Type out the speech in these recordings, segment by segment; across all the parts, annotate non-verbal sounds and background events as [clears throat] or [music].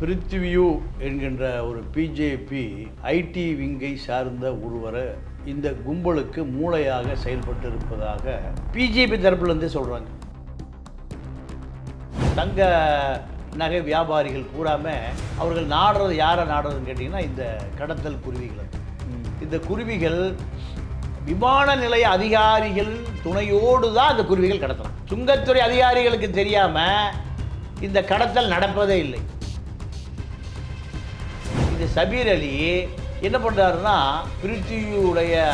பிருத்திவியூ என்கின்ற ஒரு BJP ID விங்கை சார்ந்த ஒருவரை இந்த கும்பலுக்கு மூளையாக செயல்பட்டு இருப்பதாக பிஜேபி தரப்புலேருந்தே சொல்கிறாங்க தங்க நகை வியாபாரிகள் கூறாமல் அவர்கள் நாடுறது யாரை நாடுறதுன்னு கேட்டிங்கன்னா இந்த கடத்தல் குருவிகளை. இந்த குருவிகள் விமான நிலைய அதிகாரிகள் துணையோடு தான் அந்த குருவிகள் கடத்தலாம் சுங்கத்துறை அதிகாரிகளுக்கு தெரியாமல் இந்த கடத்தல் நடப்பதே இல்லை. இந்த சபீர் அலி என்ன பண்ணுறாருன்னா பிரித்தியுடைய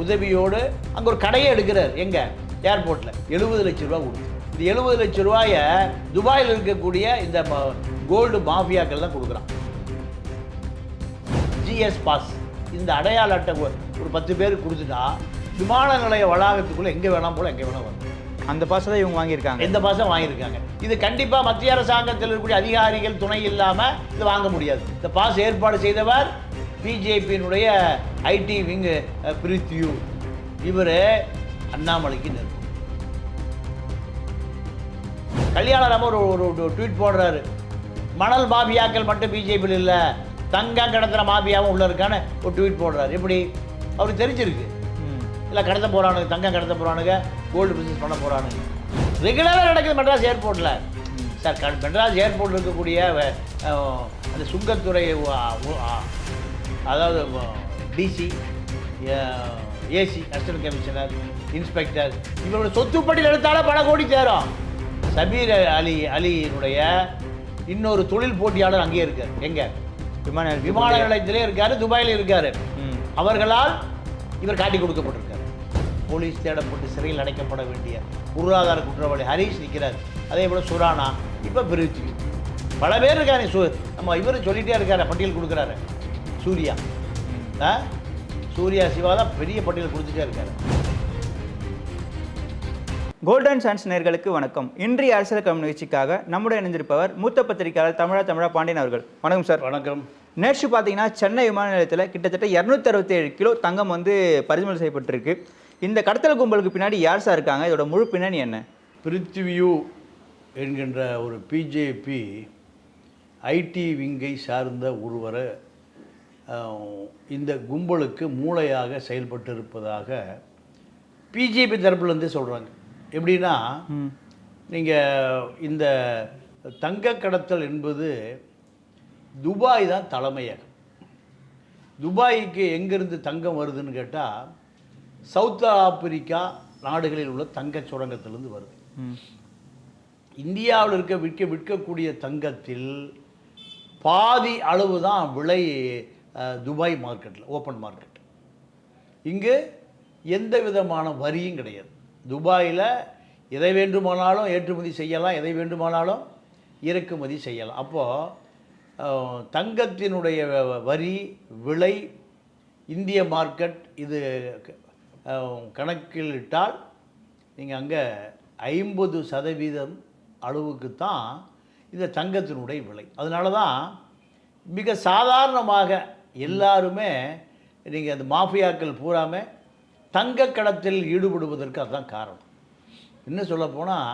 உதவியோடு அங்கே ஒரு கடையை எடுக்கிறார். எங்கே? ஏர்போர்ட்டில் எழுபது லட்ச ரூபா கொடுத்து. இந்த எழுபது லட்ச ரூபாயை துபாயில் இருக்கக்கூடிய இந்த கோல்டு மாஃபியாக்கள் தான் கொடுக்குறான். ஜிஎஸ் பாஸ் இந்த அடையாள அட்டை ஒரு- பத்து பேருக்கு கொடுத்துட்டா விமான நிலைய வளாகத்துக்குள்ளே எங்கே வேணாம் போல் எங்கே வேணாம் வரும். அந்த பாச தான் இவங்க வாங்கியிருக்காங்க. எந்த பாசம் வாங்கியிருக்காங்க. இது கண்டிப்பாக மத்திய அரசாங்கத்தில் இருக்கக்கூடிய அதிகாரிகள் துணை இல்லாமல் இது வாங்க முடியாது. இந்த பாஸ் ஏற்பாடு செய்தவர் பிஜேபியினுடைய ஐடி விங்கு பிரித்யூ. இவர் அண்ணாமலைக்கு நெருப்பு கல்யாணம் ஒரு ஒரு ட்வீட் போடுறாரு. மணல் மாபியாக்கள் மட்டும் பிஜேபியில் இல்லை தங்கம் கடத்துற மாபியாவும் உள்ள இருக்கான்னு ஒரு ட்வீட் போடுறாரு. எப்படி? அவருக்கு தெரிஞ்சிருக்கு. இல்லை கடத்த போகிறானுங்க தங்கம் கடத்த போகிறானுங்க கோல்டு பிஸ்னஸ் பண்ண போகிறானுங்க ரெகுலராக நடக்குது மெட்ராஸ் ஏர்போர்ட்டில் சார் க- மெட்ராஸ் ஏர்போர்ட்டில் இருக்கக்கூடிய அந்த சுங்கத்துறை அதாவது DC AC assistant commissioner inspector இவரோட சொத்துப்பட்டியல் எடுத்தாலே பல கோடி தேரும் சபீர் அலி அலியினுடைய இன்னொரு தொழில் போட்டியாளர் அங்கேயே இருக்கார். எங்க? விமான விமான நிலையத்திலே இருக்காரு துபாயில் இருக்காரு. அவர்களால் இவர் காட்டி கொடுக்கப்பட்டிருக்கார் போலீஸ் தேடப்பட்டு சிறையில் அடைக்கப்பட வேண்டிய பொருளாதார குற்றவாளி ஹரீஷ் நிற்கிறார். அதே போல் சுரானா இப்போ பிரிச்சு. பல பேர் இருக்காரு சு நம்ம இவர் சொல்லிட்டே இருக்காரு பட்டியல் கொடுக்குறாரு. சூர்யா. ஆ? சூர்யா சிவா தான் பெரிய பட்டியல் கொடுத்துட்டே இருக்காரு. கோல்டன் சான்ஸ் நேர்களுக்கு வணக்கம். இன்றைய அரசியல் கம் நிகழ்ச்சிக்காக நம்முடைய இணைந்திருப்பவர் மூத்த பத்திரிகையாளர் தமிழா தமிழா பாண்டியன் அவர்கள். வணக்கம் சார் வணக்கம். நேற்று பார்த்தீங்கன்னா சென்னை விமான நிலையத்தில் கிட்டத்தட்ட இரநூத்தி அறுபத்தேழு கிலோ தங்கம் வந்து பறிமுதல் செய்யப்பட்டிருக்கு. இந்த கடத்தல் கும்பலுக்கு பின்னாடி யார் சார் இருக்காங்க? இதோட முழு பின்னணி என்ன? பிருத்திவியூ என்கின்ற ஒரு பிஜேபி ஐடி விங்கை சார்ந்த ஒருவரை இந்த கும்பலுக்கு மூளையாக செயல்பட்டு இருப்பதாக பிஜேபி தரப்புலேருந்தே சொல்கிறாங்க எப்படின்னா நீங்கள் இந்த தங்க கடத்தல் என்பது துபாய் தான் தலைமையகம். துபாய்க்கு எங்கேருந்து தங்கம் வருதுன்னு கேட்டால் சவுத் ஆப்பிரிக்கா நாடுகளில் உள்ள தங்கச் சுரங்கத்திலிருந்து வருது. இந்தியாவில் இருக்க விற்க விற்கக்கூடிய தங்கத்தில் பாதி அளவு தான் விலை துபாய் மார்க்கெட்டில் ஓப்பன் மார்க்கெட். இங்கு எந்த விதமான வரியும் கிடையாது. துபாயில் எதை வேண்டுமானாலும் ஏற்றுமதி செய்யலாம் எதை வேண்டுமானாலும் இறக்குமதி செய்யலாம். அப்போது தங்கத்தினுடைய வரி விலை இந்திய மார்க்கெட் இது கணக்கில் இட்டால் நீங்கள் அங்கே ஐம்பது சதவீதம் அளவுக்கு தான் இந்த தங்கத்தினுடைய விலை. அதனால தான் மிக சாதாரணமாக எல்லாருமே நீங்கள் அந்த மாஃபியாக்கள் பூராமே தங்க கடத்தலில் ஈடுபடுவதற்கு அதுதான் காரணம். இன்னும் சொல்லப்போனால்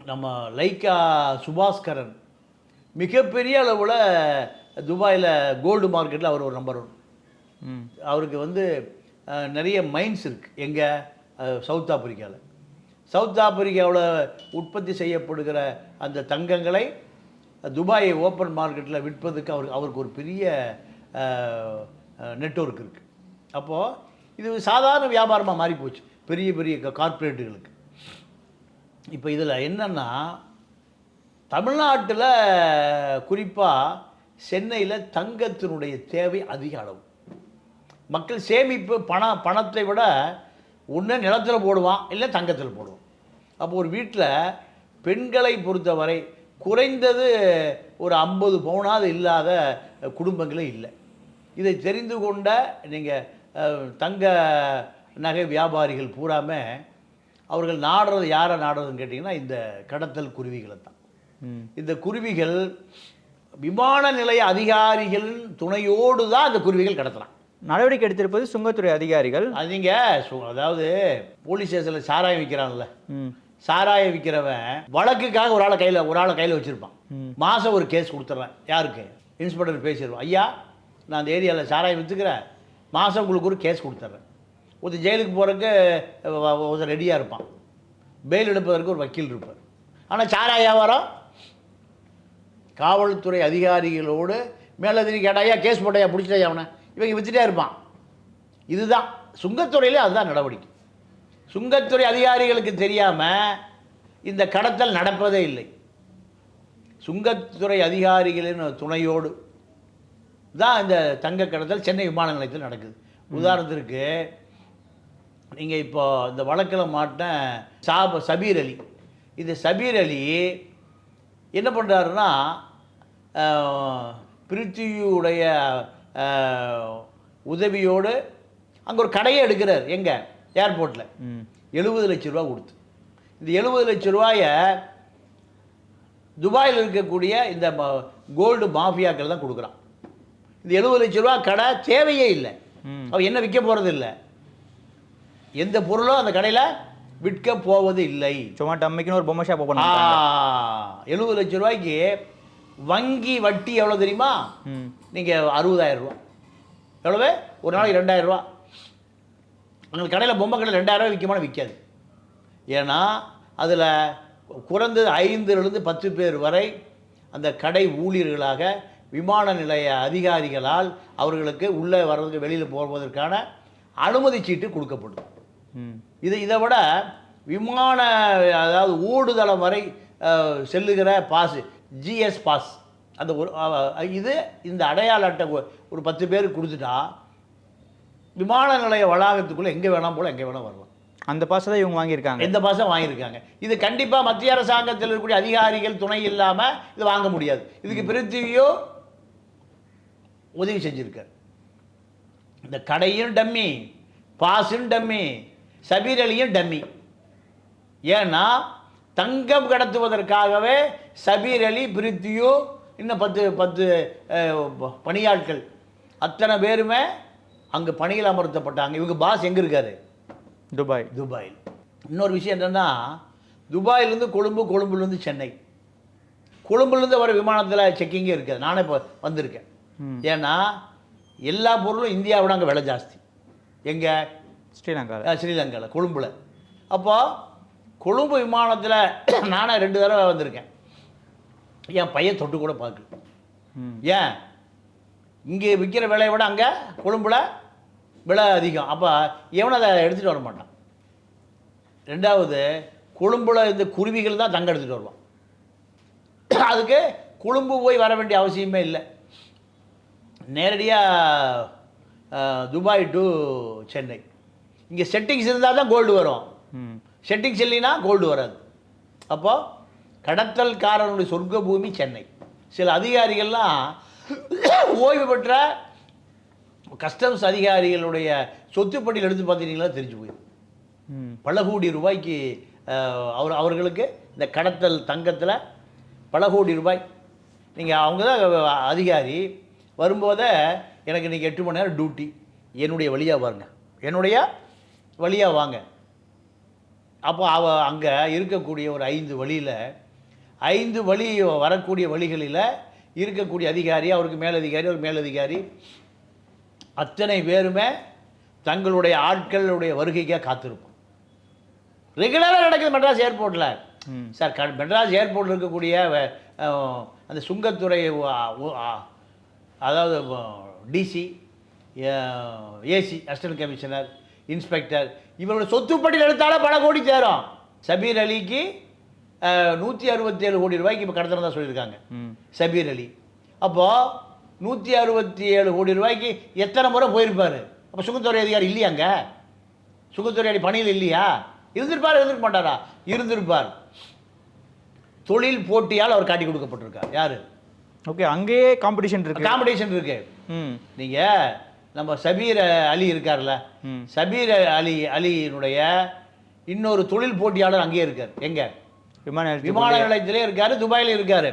நம்ம லைக்கா சுபாஸ்கரன் மிகப்பெரிய அளவில் துபாயில் கோல்டு மார்க்கெட்டில் அவர் ஒரு நம்பர் அவருக்கு வந்து நிறைய மைன்ஸ் இருக்குது எங்கே? சவுத் ஆப்பிரிக்காவில் சவுத் ஆப்பிரிக்காவில் உற்பத்தி செய்யப்படுகிற அந்த தங்கங்களை துபாயை ஓப்பன் மார்க்கெட்டில் விற்பதுக்கு அவருக்கு அவருக்கு ஒரு பெரிய நெட்வொர்க் இருக்குது அப்போது இது சாதாரண வியாபாரமாக மாறிப்போச்சு. பெரிய பெரிய கார்ப்பரேட்டுகளுக்கு இப்போ இதில் என்னென்னா தமிழ்நாட்டில் குறிப்பாக சென்னையில் தங்கத்தினுடைய தேவை அதிக அளவு. மக்கள் சேமிப்பு பண பணத்தை விட ஒன்று நிலத்தில் போடுவான் இல்லை தங்கத்தில் போடுவான். அப்போ ஒரு வீட்டில் பெண்களை பொறுத்தவரை குறைந்தது ஒரு ஐம்பது பவுனாவது இல்லாத குடும்பங்களே இல்லை. இதை தெரிந்து கொண்ட நீங்கள் தங்க நகை வியாபாரிகள் பூராம அவர்கள் நாடுறது யாரை நாடுறதுன்னு கேட்டிங்கன்னா இந்த கடத்தல் குருவிகளை தான். இந்த குருவிகள் விமான நிலைய அதிகாரிகளின் துணையோடு தான் அந்த குருவிகள் கடத்துறான் நடவடிக்கை எடுத்திருப்பது சுங்கத்துறை அதிகாரிகள். அது நீங்கள் அதாவது போலீஸ் ஸ்டேஷனில் சாராயம் விற்கிறான்ல ம். சாராய விற்கிறவன் வழக்குக்காக ஒரு ஆளை கையில் ஒரு ஆளை கையில் வச்சுருப்பான். மாதம் ஒரு கேஸ் கொடுத்துட்றேன் யாருக்கு? இன்ஸ்பெக்டர் பேசிடுவோம் ஐயா நான் அந்த ஏரியாவில் சாராயம் விற்றுக்கிறேன் மாதம் உங்களுக்கு ஒரு கேஸ் கொடுத்துட்றேன் ஒருத்தர் ஜெயிலுக்கு போகிறதுக்கு ஒருத்தர் ரெடியாக இருப்பான். பெயில் எடுப்பதற்கு ஒரு வக்கீல் இருப்பார். ஆனால் சாராய வியாபாரம்? காவல்துறை அதிகாரிகளோடு மேலதிரி கேட்டாயா கேஸ் போட்டாயா பிடிச்சிட்டாயா அவனை? இவங்க வச்சுட்டே இருப்பான். இதுதான். சுங்கத்துறையிலே அதுதான் நடவடிக்கை. சுங்கத்துறை அதிகாரிகளுக்கு தெரியாமல் இந்த கடத்தல் நடப்பதே இல்லை. சுங்கத்துறை அதிகாரிகளின் துணையோடு தான் இந்த தங்க கடத்தல் சென்னை விமான நிலையத்தில் நடக்குது. உதாரணத்திற்கு நீங்கள் இப்போ இந்த வழக்கில் மாட்டின சாப சபீர் அலி. இந்த சபீர் அலி என்ன பண்ணுறாருன்னா பிரித்தியுடைய உதவியோடு அங்கே ஒரு கடையை எடுக்கிறார். எங்கே? ஏர்போர்ட்டில் எழுபது லட்ச ரூபா கொடுத்து. இந்த எழுபது லட்ச ரூபாயை துபாயில் இருக்கக்கூடிய இந்த கோல்டு மாஃபியாக்கள் தான் கொடுக்குறான். இந்த எழுபது லட்ச ரூபா கடை தேவையே இல்லை. அவன் என்ன விற்க போகிறது இல்லை. எந்த பொருளும் அந்த கடையில் விற்க போவது இல்லை. சும்மா டம்மிக்குன்னு ஒரு பொம்மை ஷாப் ஓப்பன் எழுபது லட்ச ரூபாய்க்கு வங்கி வட்டி எவ்வளோ தெரியுமா? நீங்கள் அறுபதாயிரம் ரூபா. எவ்வளவு? ஒரு நாளைக்கு ரெண்டாயிரம் ரூபா. அந்த கடையில் பொம்மை கடையில் ரெண்டாயிரம் ரூபாய் விற்கமான விற்காது. ஏன்னா அதில் குறைந்தது ஐந்துலேருந்து பத்து பேர் வரை அந்த கடை ஊழியர்களாக விமான நிலைய அதிகாரிகளால் அவர்களுக்கு உள்ளே வர்றதுக்கு வெளியில் போவதற்கான அனுமதி சீட்டு கொடுக்கப்படும். இது இதை விட விமான அதாவது ஓடுதளம் வரை செல்லுகிற பாஸ் ஜிஎஸ் பாஸ் அந்த ஒரு இது இந்த அடையாள அட்டை ஒரு பத்து பேருக்கு கொடுத்துட்டா விமான நிலைய வளாகத்துக்குள்ளே எங்கே வேணாம் போல எங்கே வேணால் வரலாம். அந்த பாசை தான் இவங்க வாங்கியிருக்காங்க. எந்த பாசம் வாங்கியிருக்காங்க. இது கண்டிப்பாக மத்திய அரசாங்கத்தில் இருக்கக்கூடிய அதிகாரிகள் துணை இல்லாமல் இது வாங்க முடியாது. இதுக்கு பிரித்திவியோ உதவி செஞ்சிருக்கார். இந்த கடையும் டம்மி பாஸும் டம்மி சபீர் அலியும் டம்மி. ஏன்னா தங்கம் கடத்துவதற்காகவே சபீர் அலி பிரித்தியோ இன்னும் பத்து பத்து பணியாட்கள். அத்தனை பேருமே அங்கே பணியில் அமர்த்தப்பட்டாங்க. இவங்க பாஸ் எங்கே இருக்காரு? துபாய். துபாயில். இன்னொரு விஷயம் என்னென்னா துபாயிலேருந்து கொழும்பு கொழும்புலேருந்து சென்னை. கொழும்புலேருந்து வர விமானத்தில் செக்கிங்கே இருக்காது. நானே இப்போ வந்திருக்கேன். ஏன்னா எல்லா பொருளும் இந்தியாவோட அங்கே விலை ஜாஸ்தி. எங்கே? ஸ்ரீலங்காவில் ஸ்ரீலங்காவில் கொழும்புல. அப்போ கொழும்பு விமானத்தில் [clears throat] நானே ரெண்டு தடவை வந்திருக்கேன். என் பையன் தொட்டு கூட பார்க்கல. ம். ஏன்? இங்கே விற்கிற விலையை விட அங்கே கொழும்புல விலை அதிகம். அப்போ எவனும் அதை எடுத்துகிட்டு வர மாட்டான். ரெண்டாவது கொழும்புல இந்த குருவிகள் தான் தங்க எடுத்துகிட்டு வருவான். [clears throat] அதுக்கு கொழும்பு போய் வர வேண்டிய அவசியமே இல்லை. நேரடியாக துபாய் டு சென்னை. இங்கே செட்டிங்ஸ் இருந்தால் தான் கோல்டு வரும். ம் செட்டிங்ஸ் இல்லைன்னா கோல்டு வராது. அப்போது கடத்தல்காரனுடைய சொர்க்க பூமி சென்னை. சில அதிகாரிகள்லாம் ஓய்வு பெற்ற கஸ்டம்ஸ் அதிகாரிகளுடைய சொத்துப்பட்டியல் எடுத்து பார்த்தீங்கன்னா தெரிஞ்சு போயிடும். பல கோடி ரூபாய்க்கு அவர் அவர்களுக்கு இந்த கடத்தல் தங்கத்தில் பல கோடி ரூபாய். நீங்கள் அவங்க தான் அதிகாரி வரும்போதே எனக்கு இன்றைக்கி எட்டு மணி நேரம் டியூட்டி என்னுடைய வழியாக பாருங்க என்னுடைய வழியாக வாங்க. அப்போ அவ அங்கே இருக்கக்கூடிய ஒரு ஐந்து வழியில் ஐந்து வழி வரக்கூடிய வழிகளில் இருக்கக்கூடிய அதிகாரி அவருக்கு மேலதிகாரி ஒரு மேலதிகாரி அத்தனை பேருமே தங்களுடைய ஆட்களுடைய வருகைக்காக காத்திருப்போம் ரெகுலராக நடக்குது மெட்ராஸ் ஏர்போர்ட்டில் ம். சார் க மெட்ராஸ் ஏர்போர்ட்டில் இருக்கக்கூடிய அந்த சுங்கத்துறை அதாவது DC AC assistant commissioner inspector இவரோட சொத்துப்பட்டியல் எடுத்தாலே பல கோடி சேரும். சபீர் அலிக்கு நூற்றி அறுபத்தேழு கோடி ரூபாய்க்கு இப்போ கடத்தினதா சொல்லியிருக்காங்க. சபீர் அலி. அப்போது நூற்றி அறுபத்தி ஏழு கோடி ரூபாய்க்கு எத்தனை முறை போயிருப்பார்? அப்போ சுங்கத்துறை அதிகாரி இல்லையாங்க சுங்கத்துறை அதிகாரி பணியில் இல்லையா? இருந்திருப்பார் இருந்திருக்க மாட்டாரா? இருந்திருப்பார். தொழில் போட்டியால் அவர் காட்டி கொடுக்கப்பட்டிருக்கார். யார்? ஓகே அங்கேயே காம்படிஷன் இருக்கு. காம்படிஷன் இருக்கு. ம். நீங்கள் நம்ம சபீர் அலி இருக்கார்ல சபீர் அலி அலியினுடைய இன்னொரு தொழில் போட்டியாளர் அங்கேயே இருக்கார். எங்கே? விமான விமான நிலையத்திலே இருக்கார் துபாயில் இருக்கார்.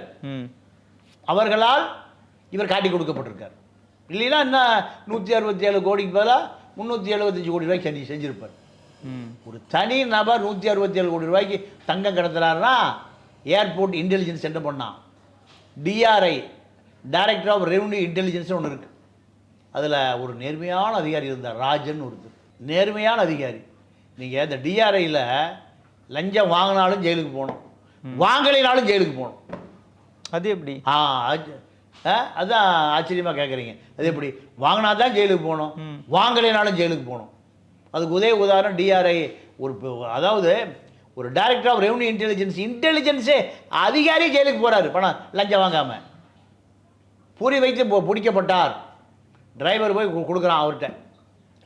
அவர்களால் இவர் காட்டி கொடுக்கப்பட்டிருக்கார். இல்லைன்னா என்ன நூற்றி அறுபத்தி ஏழு கோடிக்கு பதிலாக முந்நூற்றி எழுபத்தஞ்சு கோடி ரூபாய்க்கு செஞ்சு செஞ்சிருப்பார். ஒரு தனி நபர் நூற்றி அறுபத்தி ஏழு கோடி ரூபாய்க்கு தங்கம் கடத்துறாருன்னா ஏர்போர்ட் இன்டெலிஜென்ஸ் என்ன பண்ணான் DRI director of revenue intelligence ஒன்று இருக்குது அதில் ஒரு நேர்மையான அதிகாரி இருந்தார் ராஜன் ஒருத்தர். நேர்மையான அதிகாரி. நீங்கள் இந்த டிஆர்ஐயில் லஞ்சம் வாங்கினாலும் ஜெயிலுக்கு போகணும். வாங்கலைனாலும் ஜெயிலுக்கு போகணும். அது எப்படி? ஆ அது- ஆ, அதான் ஆச்சரியமாக கேட்குறீங்க அது எப்படி? வாங்கினா தான் ஜெயிலுக்கு போகணும். வாங்கலைனாலும் ஜெயிலுக்கு போகணும். அதுக்கு உதய உதாரணம் டிஆர்ஐ ஒரு அதாவது ஒரு டைரக்டர் ஆஃப் ரெவன்யூ இன்டெலிஜென்ஸ் இன்டெலிஜென்ஸே அதிகாரி ஜெயிலுக்கு போகிறாரு பணம் லஞ்சம் வாங்காமல் பூரி வைத்து பிடிக்கப்பட்டார். டிரைவர் போய் கொடுக்குறான் அவர்கிட்ட.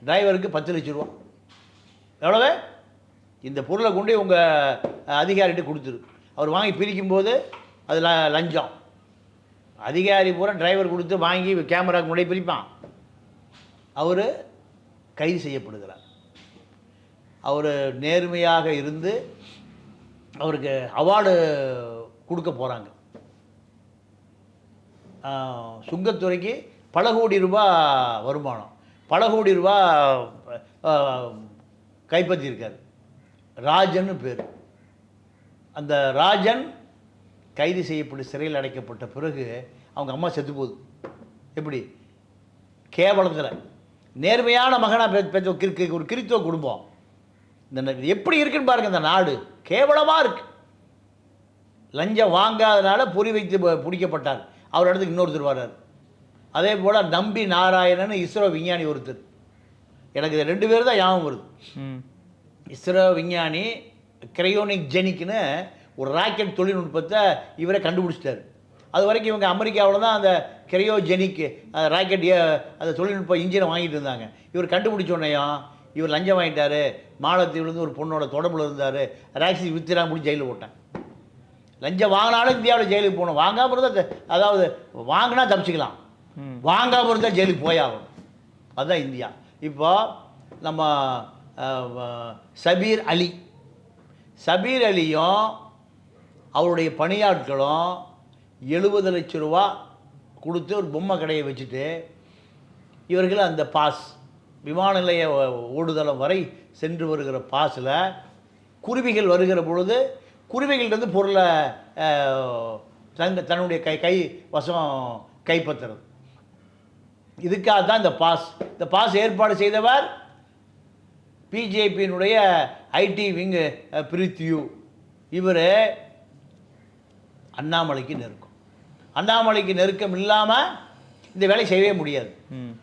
டிரைவருக்கு பத்து லட்ச ரூபா எவ்வளவு? இந்த பொருளை கொண்டு உங்கள் அதிகாரிகிட்ட கொடுத்துரு. அவர் வாங்கி பிரிக்கும்போது அது ல- லஞ்சம். அதிகாரி பூரா டிரைவர் கொடுத்து வாங்கி கேமராவுக்கு முன்னாடி பிரிப்பான். அவர் கைது செய்யப்படுகிறார். அவர் நேர்மையாக இருந்து அவருக்கு அவார்டு கொடுக்க போகிறாங்க சுங்கத்துறைக்கு பல கோடி ரூபா வருமானம். பல கோடி ரூபா கைப்பற்றியிருக்கார். ராஜன்னு பேர். அந்த ராஜன் கைது செய்யப்பட்டு சிறையில் அடைக்கப்பட்ட பிறகு அவங்க அம்மா செத்து போகுது. எப்படி? கேவலத்தில். நேர்மையான மகனாக பெ பெற்ற ஒரு கிறுக்கு ஒரு கிறித்துவ குடும்பம். இந்த எப்படி இருக்குன்னு பாருங்கள் இந்த நாடு. கேவலமாக இருக்குது லஞ்சம் வாங்காதனால பொறி வைத்து ப- பிடிக்கப்பட்டார். அவர் இடத்துக்கு இன்னொருத்தர் வர்றார். அதே போல் நம்பி நாராயணன் இஸ்ரோ விஞ்ஞானி ஒருத்தர். எனக்கு இது ரெண்டு பேர் தான் ஞாபகம் வருது. இஸ்ரோ விஞ்ஞானி கிரையோனிக் ஜெனிக்னு ஒரு ராக்கெட் தொழில்நுட்பத்தை இவரை கண்டுபிடிச்சிட்டாரு. அது வரைக்கும் இவங்க அமெரிக்காவில் தான் அந்த கிரையோஜெனிக் ராக்கெட் அந்த தொழில்நுட்ப இன்ஜினை வாங்கிட்டு இருந்தாங்க. இவர் கண்டுபிடிச்ச உடனேயும் இவர் லஞ்சம் வாங்கிட்டாரு. மாலத்தீவுலேருந்து ஒரு பொண்ணோட தொடர்புல இருந்தார். ராக்சி வித்துறாங்க முடிச்சு ஜெயிலில் போட்டேன். லஞ்சம் வாங்கினாலும் இந்தியாவில் ஜெயிலுக்கு போகணும். வாங்காமல் இருந்தால் அதாவது வாங்கினா தப்பிச்சுக்கலாம். வாங்காமல் இருந்தால் ஜெயிலுக்கு போயாகணும். அதுதான் இந்தியா. இப்போ நம்ம வ- சபீர் அலி. சபீர் அலியும் அவருடைய பணியாட்களும் எழுபது லட்ச ரூபா கொடுத்து ஒரு பொம்மை கடையை வச்சுட்டு இவர்கள் அந்த பாஸ் விமான நிலைய ஓடுதளம் வரை சென்று வருகிற பாஸில் குருவிகள் வருகிற பொழுது குருவிகள்கிட்ட பொருளை தன் தங்க தன்னுடைய கை கை வசம் கைப்பற்றுறது. இதுக்காக தான் இந்த பாஸ். இந்த பாஸ் ஏற்பாடு செய்தவர் பிஜேபியினுடைய ஐடி விங் பிரித்யூ. இவர் அண்ணாமலைக்கு நெருக்கம். அண்ணாமலைக்கு நெருக்கம் இல்லாமல் இந்த வேலையை செய்யவே முடியாது.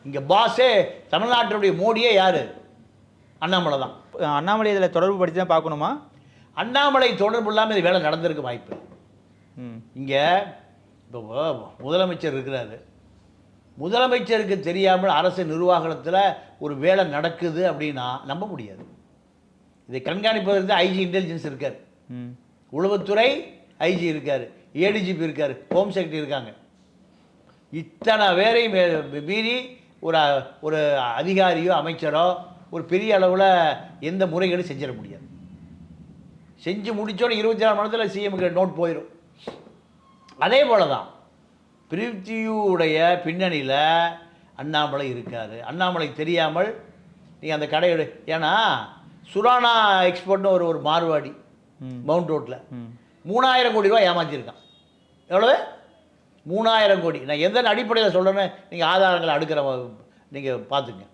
இங்கே பாஸே தமிழ்நாட்டினுடைய மோடியே யார்? அண்ணாமலை தான். அண்ணாமலை இதில் தொடர்பு படுத்தி தான் பார்க்கணுமா? அண்ணாமலை தொடர்பு இல்லாமல் இந்த வேலை நடந்திருக்க வாய்ப்பு. இங்கே இப்போ முதலமைச்சர் இருக்கிறாரு. முதலமைச்சருக்கு தெரியாமல் அரசு நிர்வாகத்தில் ஒரு வேலை நடக்குது அப்படின்னா நம்ப முடியாது. இதை கண்காணிப்பதற்கு ஐஜி இன்டெலிஜென்ஸ் இருக்கார். ம். உளவுத்துறை ஐஜி இருக்கார். ஏடிஜிபி இருக்கார். ஹோம் செக்ரட்டரி இருக்காங்க. இத்தனை பேரையும் மீறி ஒரு ஒரு அதிகாரியோ அமைச்சரோ ஒரு பெரிய அளவில் எந்த முறைகேடும் செஞ்சிட முடியாது. செஞ்சு முடிச்சோன்னே இருபத்தி நாலு மணி நேரத்தில் சிஎம்க்கு நோட் போயிடும் அதே போல தான் பிரித்தியுடைய பின்னணியில் அண்ணாமலை இருக்கார். அண்ணாமலைக்கு தெரியாமல் நீங்கள் அந்த கடையோட ஏன்னா சுரானா எக்ஸ்போர்ட்னு ஒரு ஒரு மார்வாடி மவுண்ட் ரோட்டில் மூணாயிரம் கோடி ரூபாய் ஏமாற்றிருக்கான் எவ்வளவு? மூணாயிரம் கோடி. நான் எந்த அடிப்படையில் சொல்கிறேன்னு நீங்கள் ஆதாரங்களை அடுக்கிற நீங்கள் பார்த்துங்க.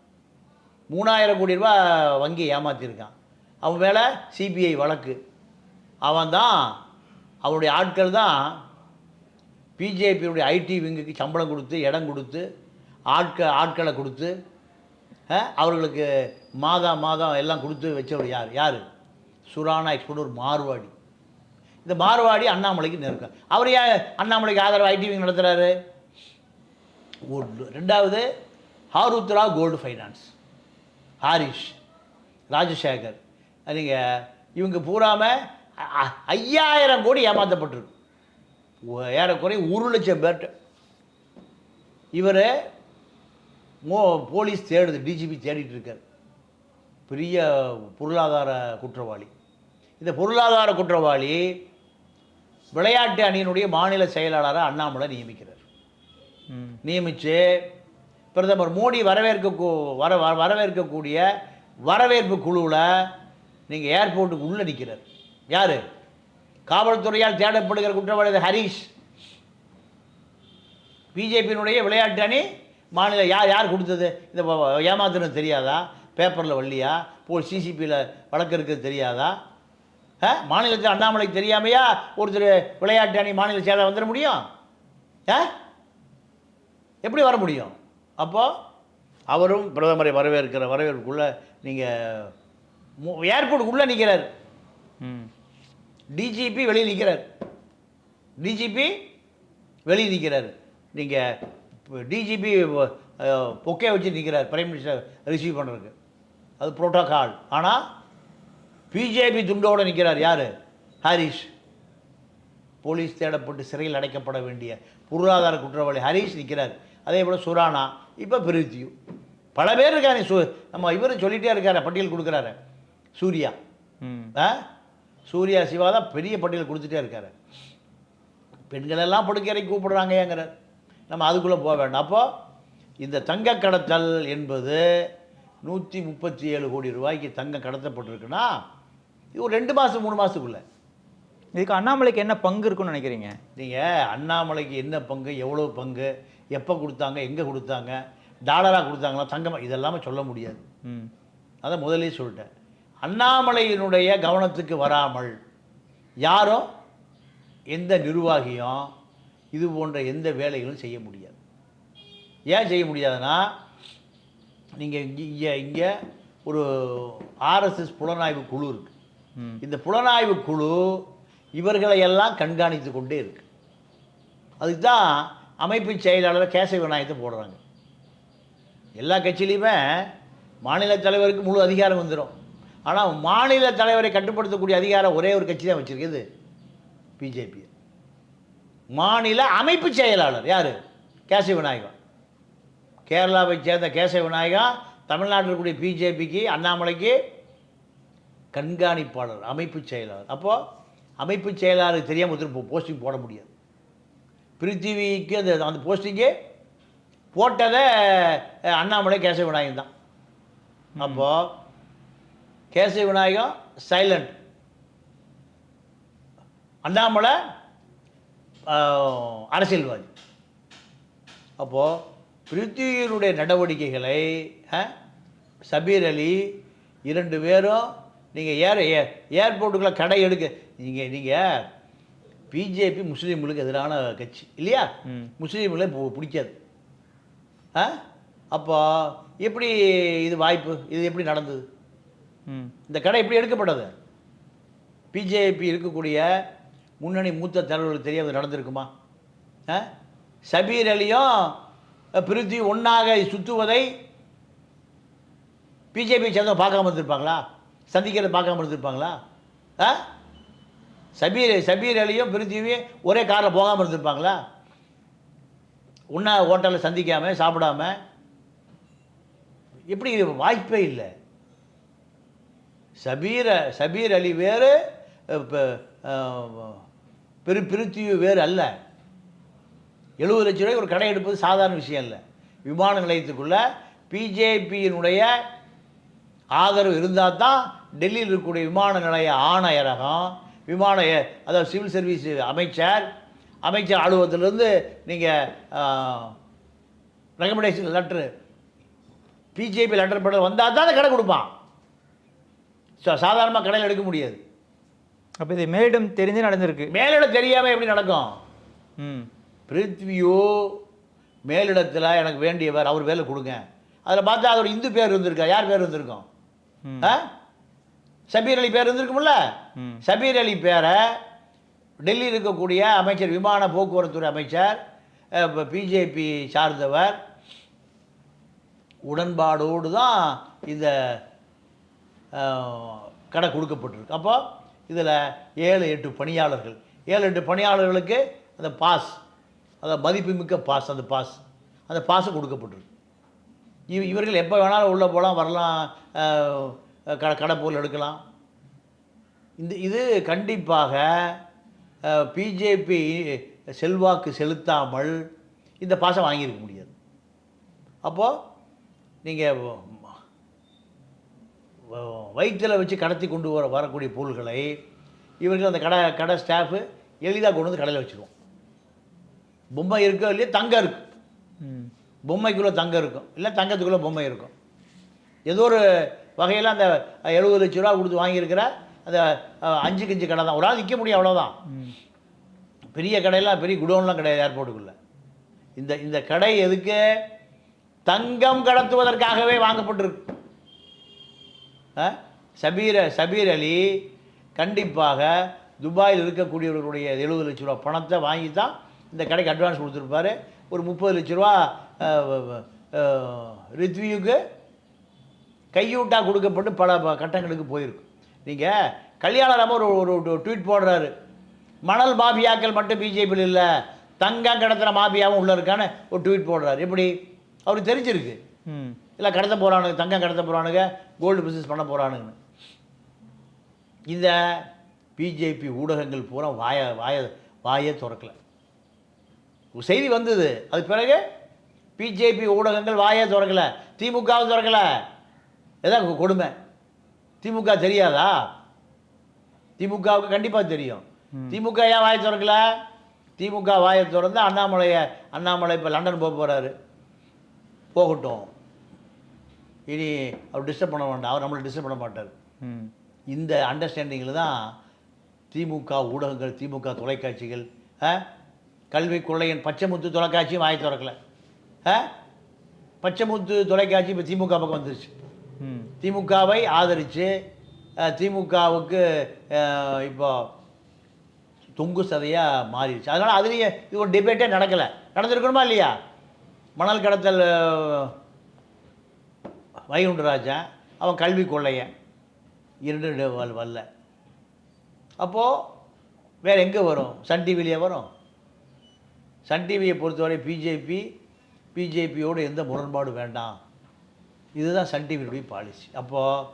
மூணாயிரம் கோடி ரூபாய் வங்கி ஏமாற்றிருக்கான் அவன் மேலே சிபிஐ வழக்கு. அவன் தான் அவனுடைய ஆட்கள் தான் பிஜேபியுடைய ஐடி விங்குக்கு சம்பளம் கொடுத்து இடம் கொடுத்து ஆட்க ஆட்களை கொடுத்து அவர்களுக்கு மாதம் மாதம் எல்லாம் கொடுத்து வச்சவர் யார்? யார்? சுரானா எக்ஸ்போர்ட் ஒரு மார்வாடி. இந்த மார்வாடி அண்ணாமலைக்கு நெருக்கம். அவர் ஏன் அண்ணாமலைக்கு ஆதரவு ஐடி விங் நடத்துகிறாரு ஒன்று ரெண்டாவது ஹாருத்ரா கோல்டு ஃபைனான்ஸ். ஹாரிஷ் ராஜசேகர். நீங்கள் இவங்க பூராமல் ஐயாயிரம் கோடி ஏமாற்றப்பட்டிருக்கு ஏறக்குறைய ஒரு லட்சம் பேர்ட்ட. இவர் மோ போலீஸ் தேடுது டிஜிபி தேடிட்டு இருக்கார். பெரிய பொருளாதார குற்றவாளி. இந்த பொருளாதார குற்றவாளி விளையாட்டு அணியினுடைய மாநில செயலாளராக அண்ணாமலை நியமிக்கிறார். நியமித்து பிரதமர் மோடி வரவேற்க வர- வரவேற்கக்கூடிய வரவேற்பு குழுவில் நீங்கள் ஏர்போர்ட்டுக்கு உள்ளே நிற்கிறார் யார்? காவல்துறையால் தேடப்படுகிற குற்றவாளி ஹரீஷ். பிஜேபியினுடைய விளையாட்டு அணி மாநில யார் யார் கொடுத்தது? இந்த வ- தெரியாதா? பேப்பரில் வள்ளியா போ சிசிபியில் வழக்கு இருக்கிறது தெரியாதா? ஆ? மாநிலத்தில் அண்ணாமலைக்கு தெரியாமையா ஒருத்தர் விளையாட்டு அணி மாநில செயலர் வந்துட முடியும்? ஆ? எப்படி வர முடியும்? அப்போது அவரும் பிரதமரை வரவேற்கிற வரவேற்புக்குள்ளே நீங்கள் ஏர்போர்ட்டுக்குள்ளே நிற்கிறார் டிஜிபி வெளியே நிற்கிறார் டிஜிபி வெளியே நிற்கிறார் நீங்கள் டிஜிபி பொக்கே வச்சு நிற்கிறார் பிரைம் மினிஸ்டர் ரிசீவ் பண்ணுறதுக்கு அது புரோட்டோகால் ஆனால் பிஜேபி துண்டோடு நிற்கிறார் யார்? ஹாரிஸ் போலீஸ் தேடப்பட்டு சிறையில் அடைக்கப்பட வேண்டிய பொருளாதார குற்றவாளி ஹரிஷ் நிற்கிறார் அதே போல் சுரானா இப்போ பிரித்தியும் பல பேர் இருக்காரு சு நம்ம இவர் சொல்லிகிட்டே இருக்காரு பட்டியல் கொடுக்குறாரு. சூர்யா. ம். ஆ? சூர்யா சிவா தான் பெரிய பட்டியல் கொடுத்துட்டே இருக்காரு. பெண்கள் எல்லாம் படுக்கறை கூப்பிடுறாங்க ஏங்கிறார் நம்ம அதுக்குள்ளே போக வேண்டாம். அப்போ இந்த தங்க கடத்தல் என்பது நூற்றி முப்பத்தி ஏழு கோடி ரூபாய்க்கு தங்கம் கடத்தப்பட்டிருக்குன்னா இது ஒரு ரெண்டு மாதம் மூணு மாதத்துக்குள்ளே இதுக்கு அண்ணாமலைக்கு என்ன பங்கு இருக்குன்னு நினைக்கிறீங்க? நீங்கள் அண்ணாமலைக்கு என்ன பங்கு எவ்வளோ பங்கு எப்போ கொடுத்தாங்க எங்கே கொடுத்தாங்க டாலராக கொடுத்தாங்களா தங்கமாக இதெல்லாமே சொல்ல முடியாது. ம். அதை முதல்லயே சொல்லிட்டேன். அண்ணாமலையினுடைய கவனத்துக்கு வராமல் யாரும் எந்த நிர்வாகியும் இது போன்ற எந்த வேலைகளும் செய்ய முடியாது. ஏன் செய்ய முடியாதுன்னா நீங்கள் இங்கே இங்கே இங்கே ஒரு ஆர்எஸ்எஸ் புலனாய்வு குழு இருக்குது இந்த புலனாய்வு குழு இவர்களை எல்லாம் கண்காணித்து கொண்டே இருக்கு. அதுக்கு தான் அமைப்பு செயலாளர் கேசவ விநாயகத்தை போடுறாங்க. எல்லா கட்சியிலையுமே மாநில தலைவருக்கு முழு அதிகாரம் வந்துடும் ஆனால் மாநில தலைவரை கட்டுப்படுத்தக்கூடிய அதிகாரம் ஒரே ஒரு கட்சி தான் வச்சிருக்குது. பிஜேபி. மாநில அமைப்பு செயலாளர் யார்? கேசவ விநாயகம். கேரளாவை சேர்ந்த கேசவ விநாயகம் தமிழ்நாட்டில் இருக்கக்கூடிய பிஜேபிக்கு அண்ணாமலைக்கு கண்காணிப்பாளர் அமைப்பு செயலாளர். அப்போது அமைப்பு செயலாளருக்கு தெரியாமல் ஒருத்தர் போஸ்டிங் போட முடியாது. பிரித்திவிக்கு அந்த அந்த போஸ்டிங்கு போட்டதை அண்ணாமலை கேசவ விநாயகம் தான். அப்போது கேசவ விநாயகம் சைலண்ட் அண்ணாமலை அரசியல்வாதி. அப்போது பிருத்திவியினுடைய நடவடிக்கைகளை சபீர் அலி இரண்டு பேரும் நீங்கள் ஏர் ஏ- ஏர்போர்ட்டுக்குள்ளே கடை எடுக்க நீங்கள் நீங்கள் பிஜேபி முஸ்லீம்களுக்கு எதிரான கட்சி இல்லையா. முஸ்லீம்களை பிடிக்காது. ஆ? அப்போ எப்படி இது வாய்ப்பு? இது எப்படி நடந்தது? இந்த கடை எப்படி எடுக்கப்பட்டது? பிஜேபி இருக்கக்கூடிய முன்னணி மூத்த தலைவர்களுக்கு தெரியாமல் நடந்திருக்குமா? ஆ? சபீர் அலியும் பிரித்தி ஒன்றாக சுற்றுவதை பிஜேபி சேர்ந்த பார்க்காம இருந்திருப்பாங்களா? சந்திக்கிறத பார்க்காம இருந்திருப்பாங்களா? ஆ? சபீர் சபீர் அலியும் பிரித்திவியும் ஒரே காரில் போகாமல் இருந்திருப்பாங்களா? ஒன்றா ஹோட்டலில் சந்திக்காமல் சாப்பிடாம. எப்படி வாய்ப்பே இல்லை. சபீர சபீர் அலி வேறு இப்போ பெரு பிரித்தியு வேறு அல்ல. எழுபது லட்ச ரூபாய்க்கு ஒரு கடை எடுப்பது சாதாரண விஷயம் இல்லை விமான நிலையத்துக்குள்ள பிஜேபியினுடைய ஆதரவு இருந்தால் தான் டெல்லியில் இருக்கக்கூடிய விமான நிலைய ஆணையரகம் விமான அதாவது சிவில் சர்வீஸ் அமைச்சர் அமைச்சர் அலுவலகத்திலேருந்து நீங்கள் ரெக்கமெண்டேஷன் லெட்ரு பிஜேபி லெட்டர் படம் வந்தால் தான் அந்த கடை கொடுப்பான். ஸோ சாதாரணமாக கடையில் எடுக்க முடியாது. அப்போ இது மேலிடம் தெரிஞ்சே நடந்திருக்கு. மேலிடம் தெரியாமல் எப்படி நடக்கும்? ம். பிருத்வியோ மேலிடத்தில் எனக்கு வேண்டியவர் அவர் வேலை கொடுங்க. அதில் பார்த்தா அதோட இந்து பேர் இருந்திருக்கா? யார் பேர் இருந்திருக்கும். ஆ? சபீர் அலி பேர் இருந்திருக்கும்ல. சபீர் அலி பேரை டெல்லியில் இருக்கக்கூடிய அமைச்சர் விமான போக்குவரத்துறை அமைச்சர் பிஜேபி சார்ந்தவர். உடன்பாடோடு தான் இந்த கடை கொடுக்கப்பட்டிருக்கு. அப்போ இதில் ஏழு எட்டு பணியாளர்கள். ஏழு எட்டு பணியாளர்களுக்கு அந்த பாஸ் அந்த மதிப்புமிக்க பாஸ் அந்த பாஸ் அந்த பாஸ் கொடுக்கப்பட்டிருக்கு. இவ இவர்கள் எப்போ வேணாலும் உள்ளே போகலாம் வரலாம் கடை கடை பொருள் எடுக்கலாம். இந்த இது கண்டிப்பாக பிஜேபி செல்வாக்கு செலுத்தாமல் இந்த பாசம் வாங்கியிருக்க முடியாது. அப்போது நீங்கள் வயிற்றில் வச்சு கடத்தி கொண்டு வர வரக்கூடிய பொருள்களை இவர்கள் அந்த கடை கடை ஸ்டாஃபு எளிதாக கொண்டு வந்து கடையில் வச்சுருவோம். பொம்மை இருக்கோ இல்லையா தங்கம் இருக்கு ம். பொம்மைக்குள்ளே தங்கம் இருக்கும். இல்லை தங்கத்துக்குள்ளே பொம்மை இருக்கும். ஏதோ ஒரு வகையில் அந்த எழுபது லட்ச ரூபா கொடுத்து வாங்கியிருக்கிற அந்த அஞ்சு கஞ்சு கடை தான். ஒரு ஆள் நிற்க முடியும் அவ்வளோதான் பெரிய கடையெல்லாம் பெரிய குடோன்லாம் கிடையாது ஏர்போர்ட்டுக்குள்ளே. இந்த இந்த கடை எதுக்கு? தங்கம் கடத்துவதற்காகவே வாங்கப்பட்டிருக்கு? சபீர சபீர் அலி கண்டிப்பாக துபாயில் இருக்கக்கூடியவர்களுடைய எழுபது லட்ச ரூபா பணத்தை வாங்கி தான் இந்த கடைக்கு அட்வான்ஸ் கொடுத்துருப்பாரு. ஒரு முப்பது லட்ச ரூபா ரித்வியுக்கு கையூட்டாக கொடுக்கப்பட்டு பல கட்டங்களுக்கு போயிருக்கு. நீங்கள் கல்யாணராம ஒரு ஒரு ட்வீட் போடுறாரு. மணல் மாஃபியாக்கள் மட்டும் பிஜேபியில் இல்லை தங்கம் கடத்துகிற மாஃபியாவும் உள்ளே இருக்கான்னு ஒரு ட்வீட் போடுறாரு. எப்படி? அவருக்கு தெரிஞ்சிருக்கு. ம். இல்லை கடத்த போகிறானுங்க தங்கம் கடத்த போகிறானுங்க கோல்டு பிஸ்னஸ் பண்ண போகிறானுங்கன்னு இந்த பிஜேபி ஊடகங்கள் பூரா வாய வாய வாயே திறக்கல. செய்தி வந்தது. அது பிறகு பிஜேபி ஊடகங்கள் வாயே திறக்கல. திமுகவும் திறக்கல. எதாவது கொடுமை. திமுக தெரியாதா? திமுகவுக்கு கண்டிப்பாக தெரியும். திமுக ஏன் வாயை திறக்கல? திமுக வாயை திறந்து அண்ணாமலையை அண்ணாமலை இப்போ லண்டன் போக போகிறாரு போகட்டும். இனி அவர் டிஸ்டர்ப் பண்ண வேண்டாம். அவர் நம்மளை டிஸ்டர்ப் பண்ண மாட்டார். ம். இந்த அண்டர்ஸ்டாண்டிங்கில் தான் திமுக ஊடகங்கள் திமுக தொலைக்காட்சிகள்? கல்வி கொள்ளையன் பச்சைமுத்து தொலைக்காட்சியும் வாய் திறக்கல? பச்சைமுத்து தொலைக்காட்சி இப்போ திமுக பக்கம் வந்துருச்சு. ம். திமுகவை ஆதரித்து திமுகவுக்கு இப்போ தொங்கு சதையாக மாறிடுச்சு. அதனால் அதுலேயே இது ஒரு டிபேட்டே நடக்கலை. நடந்திருக்கணுமா இல்லையா? மணல் கடத்தல் வைகுண்டராஜன் அவன் கல்வி கொள்ளையன். இரண்டு ட- வல் வரல. அப்போது வேறு எங்கே வரும்? சன் டிவிலேயே வரும். சன் டிவியை பொறுத்தவரை பிஜேபி பிஜேபியோடு எந்த முரண்பாடும் வேண்டாம். இதுதான் சன் டிவியுடைய பாலிசி அப்போது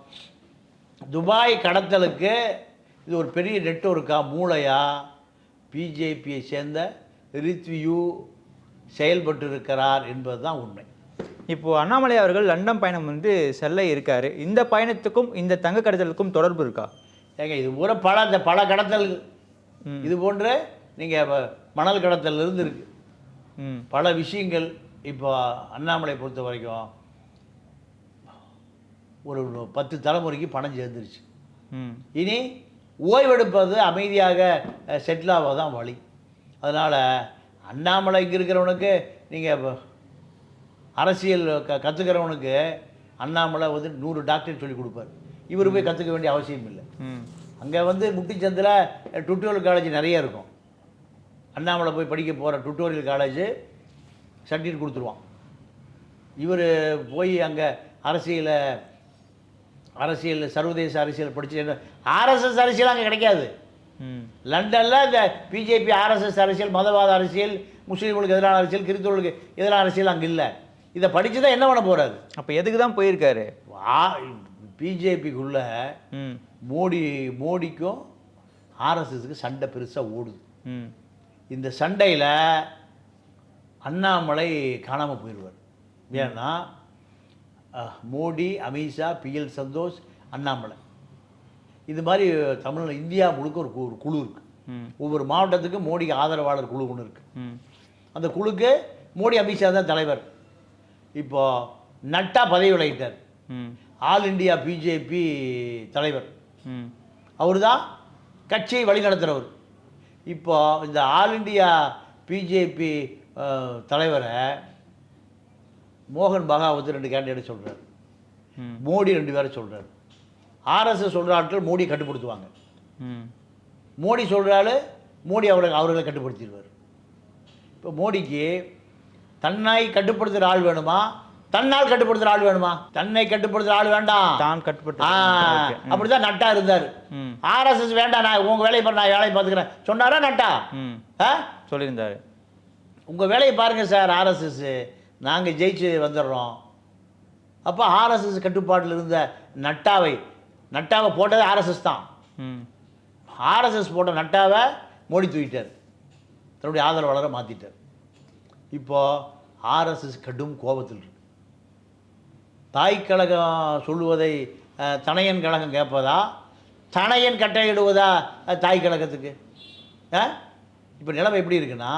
துபாய் கடத்தலுக்கு இது ஒரு பெரிய நெட்ஒர்க்கா மூளையா? பிஜேபியை சேர்ந்த ரித்வியூ செயல்பட்டு இருக்கிறார் என்பது தான் உண்மை. இப்போ அண்ணாமலை அவர்கள் லண்டன் பயணம் வந்து செல்ல இருக்காரு. இந்த பயணத்துக்கும் இந்த தங்க கடத்தலுக்கும் தொடர்பு இருக்கா? ஏங்க இது பூரா பல இந்த பல கடத்தல். ம். இது போன்ற நீங்கள் மணல் கடத்தல் இருந்து இருக்கு. ம். பல விஷயங்கள் இப்போ அண்ணாமலை பொறுத்த வரைக்கும் ஒரு பத்து தலைமுறைக்கு பணம் சேர்ந்துருச்சு. ம். இனி ஓய்வெடுப்பது அமைதியாக செட்டில் ஆவது தான் வழி. அதனால் அண்ணாமலைக்கு இருக்கிறவனுக்கு நீங்கள் அரசியல் க கற்றுக்கிறவனுக்கு அண்ணாமலை வந்து நூறு டாக்டர் சொல்லி கொடுப்பார். இவர் போய் கற்றுக்க வேண்டிய அவசியம் இல்லை. அங்கே வந்து முட்டிச்சந்தில் டுட்டோரியல் காலேஜ் நிறைய இருக்கும். அண்ணாமலை போய் படிக்க போகிற டுட்டோரியல் காலேஜ் சர்டிஃபிகேட் கொடுத்துருவான். இவர் போய் அங்கே அரசியலை அரசியல் சர்வதேச அரசியல் படிச்சு ஆர்எஸ்எஸ் அரசியல் அங்கே கிடைக்காது. லண்டனில் இந்த பிஜேபி ஆர்எஸ்எஸ் அரசியல் மதவாத அரசியல் முஸ்லீம்களுக்கு எதிரான அரசியல் கிறிஸ்தவர்களுக்கு எதிரான அரசியல் அங்கே இல்லை. இதை படித்து தான் என்ன பண்ண போகிறாரு அப்போ எதுக்கு தான் போயிருக்காரு? வா பிஜேபிக்குள்ள ம். மோடி மோடிக்கும் ஆர்எஸ்எஸ்க்கு சண்டை பெருசாக ஓடுது. ம். இந்த சண்டையில் அண்ணாமலை காணாமல் போயிடுவார் ஏன்னா மோடி அமித்ஷா பிஎல் சந்தோஷ் அண்ணாமலை. இது மாதிரி தமிழ் இந்தியா முழுக்க ஒரு ஒரு குழு இருக்குது ஒவ்வொரு மாவட்டத்துக்கும் மோடிக்கு ஆதரவாளர் குழு ஒன்று இருக்குது அந்த குழுக்கு மோடி அமித்ஷா தான் தலைவர். இப்போ நட்டா பதவி விலகிட்டார். ம். ஆல் இந்தியா பிஜேபி தலைவர். ம். அவர் தான் கட்சியை வழிநடத்துகிறவர் இப்போ இந்த ஆல் இந்தியா பிஜேபி தலைவரை மோகன் பகாவத் ரெண்டு கேண்டிடேட் சொல்கிறார் ம். மோடி ரெண்டு பேரை சொல்கிறார் ஆர்எஸ்எஸ் சொல்கிற ஆட்கள் மோடியை கட்டுப்படுத்துவாங்க. ம். மோடி சொல்கிற ஆள் மோடி அவரை அவர்களை கட்டுப்படுத்திடுவார். இப்போ மோடிக்கு தன்னை கட்டுப்படுத்துகிற ஆள் வேணுமா? தன்னால் கட்டுப்படுத்துகிற ஆள் வேணுமா? தன்னை கட்டுப்படுத்துகிற ஆள் வேண்டாம். தான். ம். அப்படிதான் நட்டா இருந்தார். ஆர்எஸ்எஸ் வேண்டாம் நான் உங்கள் வேலையை பாரு நான் வேலையை பார்த்துக்கிறேன். சொன்னாரா நட்டா? சொல்லியிருந்தாரு. உங்கள் வேலையை பாருங்கள் சார் ஆர்எஸ்எஸ் நாங்கள் ஜெயிச்சு வந்துடுறோம். அப்போ ஆர்எஸ்எஸ் கட்டுப்பாட்டில் இருந்த நட்டாவை நட்டாவை போட்டது ஆர்எஸ்எஸ் தான். ம். ஆர்எஸ்எஸ் போட்ட நட்டாவை மோடி தூக்கிட்டார். தன்னுடைய ஆதரவாளரை மாற்றிட்டார் இப்போ ஆர்எஸ்எஸ் கடும் கோபத்தில் இருக்கு. தாய் கழகம் சொல்லுவதை தனையன் கழகம் கேட்பதா? தனையன் கட்டையிடுவதா தாய் கழகத்துக்கு இப்போ நிலைமை எப்படி இருக்குன்னா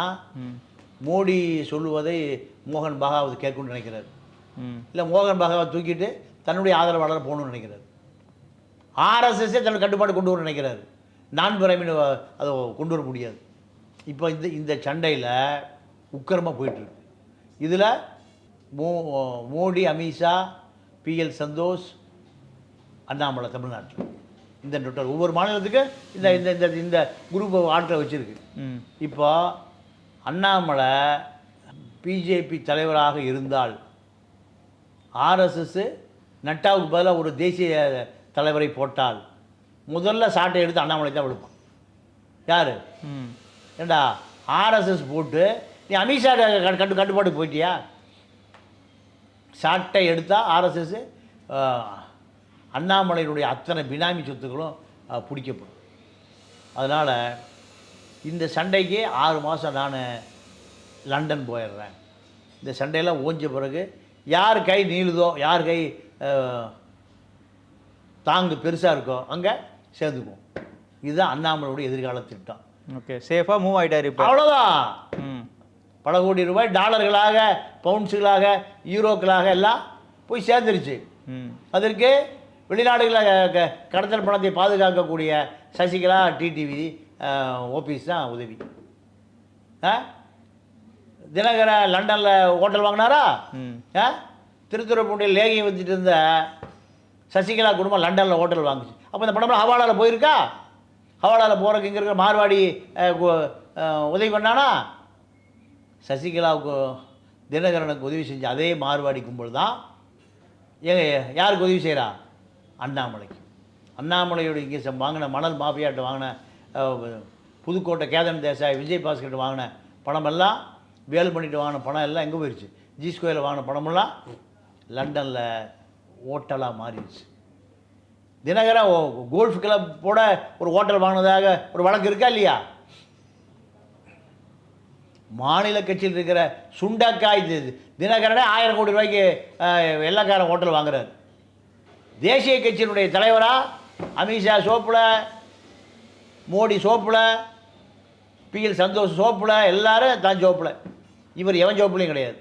மோடி சொல்லுவதை மோகன் பகாவத் கேட்கணும்னு நினைக்கிறார். இல்லை மோகன் பகாவத் தூக்கிட்டு தன்னுடைய ஆதரவாளரை போகணும்னு நினைக்கிறார். ஆர்எஸ்எஸ்ஸே தன்னுடைய கட்டுப்பாடு கொண்டு வர நினைக்கிறாரு. நான் பிறமின் அதை கொண்டு வர முடியாது. இப்போ இந்த இந்த சண்டையில் உக்கிரமாக போயிட்டுருக்கு. இதில் மோ மோடி அமித்ஷா பிஎல் சந்தோஷ் அண்ணாமலை தமிழ்நாட்டில் இந்த நொட்டர் ஒவ்வொரு மாநிலத்துக்கு இந்த இந்த இந்த இந்த குரூப் ஆட்களை வச்சுருக்கு. இப்போ அண்ணாமலை பிஜேபி தலைவராக இருந்தால் ஆர்எஸ்எஸ் நட்டாவுக்கு பதிலாக ஒரு தேசிய தலைவரை போட்டால் முதல்ல சாட்டை எடுத்து அண்ணாமலை தான் விழுப்பான். யார்? ஏண்டா? ஆர்எஸ்எஸ் போட்டு நீ அமித்ஷா கட்டு கட்டு கட்டுப்பாடு போயிட்டியா? சாட்டை எடுத்தால் ஆர்எஸ்எஸ் அண்ணாமலையினுடைய அத்தனை பினாமி சொத்துக்களும் பிடிக்கப்படும். அதனால் இந்த சண்டைக்கு ஆறு மாதம் நான் லண்டன் போயிடுறேன். இந்த சண்டையெல்லாம் ஓஞ்ச பிறகு யார் கை நீளுதோ யார் கை தாங்கு பெருசாக இருக்கோ அங்கே சேர்ந்துக்குவோம். இதுதான் அண்ணாமலையுடைய எதிர்கால திட்டம். ஓகே சேஃபாக மூவ் ஆயிட்டாரு இப்போ. அவ்வளோதான் ம். பல கோடி ரூபாய் டாலர்களாக பவுண்ட்ஸுகளாக யூரோக்களாக எல்லாம் போய் சேர்ந்துருச்சு. ம். அதற்கு வெளிநாடுகளில் க- கடத்தல் பணத்தை பாதுகாக்கக்கூடிய சசிகலா டிடிவி ஓபிஎஸ் தான் உதவி. ஆ தினகர லண்டனில் ஹோட்டல் வாங்கினாரா? ம். ஆ திருத்துறைப்பூண்டியில் லேகியம் வச்சுட்டு இருந்த சசிகலா குடும்பம் லண்டனில் ஹோட்டல் வாங்குச்சு. அப்போ இந்த படம்லாம் ஹவாலாவில் போயிருக்கா? ஹவாலாவில் போகிறக்கு இங்கே இருக்கிற மார்வாடி உதவி பண்ணானா? சசிகலாவுக்கு தினகரனுக்கு உதவி செஞ்ச அதே மார்வாடி கும்பல் தான். ஏங்க யாருக்கு உதவி செய்கிறா அண்ணாமலைக்கு. அண்ணாமலையோட இங்கே வாங்கின மணல் மாஃபியாட்ட வாங்கின புதுக்கோட்டை கேதன் தேசாய் விஜய் பாஸ்கர்ட்ட வாங்கின பணமெல்லாம் வேல் பண்ணிட்டு வாங்கின பணம் எல்லாம் எங்கே போயிடுச்சு ஜி ஸ்கொயரில் வாங்கின பணமெல்லாம் லண்டனில் ஓட்டலாக மாறிடுச்சு. தினகரன் கோல்ஃப் கிளப் போட ஒரு ஹோட்டல் வாங்கினதாக ஒரு வழக்கு இருக்கா இல்லையா? மாநில கட்சியில் இருக்கிற சுண்டக்காய் தினகரனே ஆயிரம் கோடி ரூபாய்க்கு அஹ், ஹோட்டல் வாங்குறாரு. தேசிய கட்சியினுடைய தலைவராக அமித்ஷா சோப்பில் மோடி சோப்பில் பிஎல் சந்தோஷ் சோப்பில் எல்லாரும் தான் சோப்பில். இவர் எவன் சோப்புலையும் கிடையாது.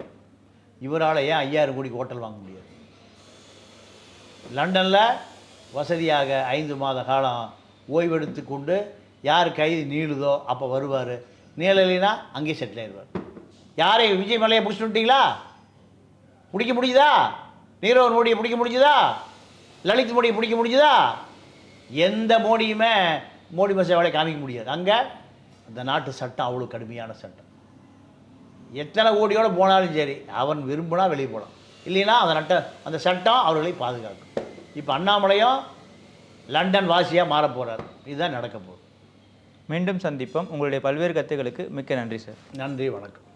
இவரால் ஏன் ஐயாயிரம் கோடிக்கு ஹோட்டல் வாங்க முடியாது? லண்டனில் வசதியாக ஐந்து மாத காலம் ஓய்வெடுத்து கொண்டு யார் கைது நீளுதோ அப்போ வருவார். நீளலைனா அங்கேயே செட்டில் ஆயிடுவார். யாரை விஜய் மலையை பிடிச்சிட்டு பிடிக்க முடியுதா நீரவ் மோடியை பிடிக்க முடிஞ்சுதா? லலித் மோடியை பிடிக்க முடிஞ்சுதா? எந்த மோடியுமே மோடி மசாவாலை காமிக்க முடியாது. அங்கே அந்த நாட்டு சட்டம் அவ்வளோ கடுமையான சட்டம். எத்தனை கோடியோடு போனாலும் சரி அவன் விரும்பினா வெளியே போகலாம் இல்லைன்னா அந்த நட்ட அந்த சட்டம் அவர்களை பாதுகாக்கும். இப்போ அண்ணாமலையும் லண்டன் வாசியாக மாற போகிறார் இதுதான் நடக்க போகுது. மீண்டும் சந்திப்போம். உங்களுடைய பல்வேறு கருத்துக்களுக்கு மிக்க நன்றி சார். நன்றி வணக்கம்.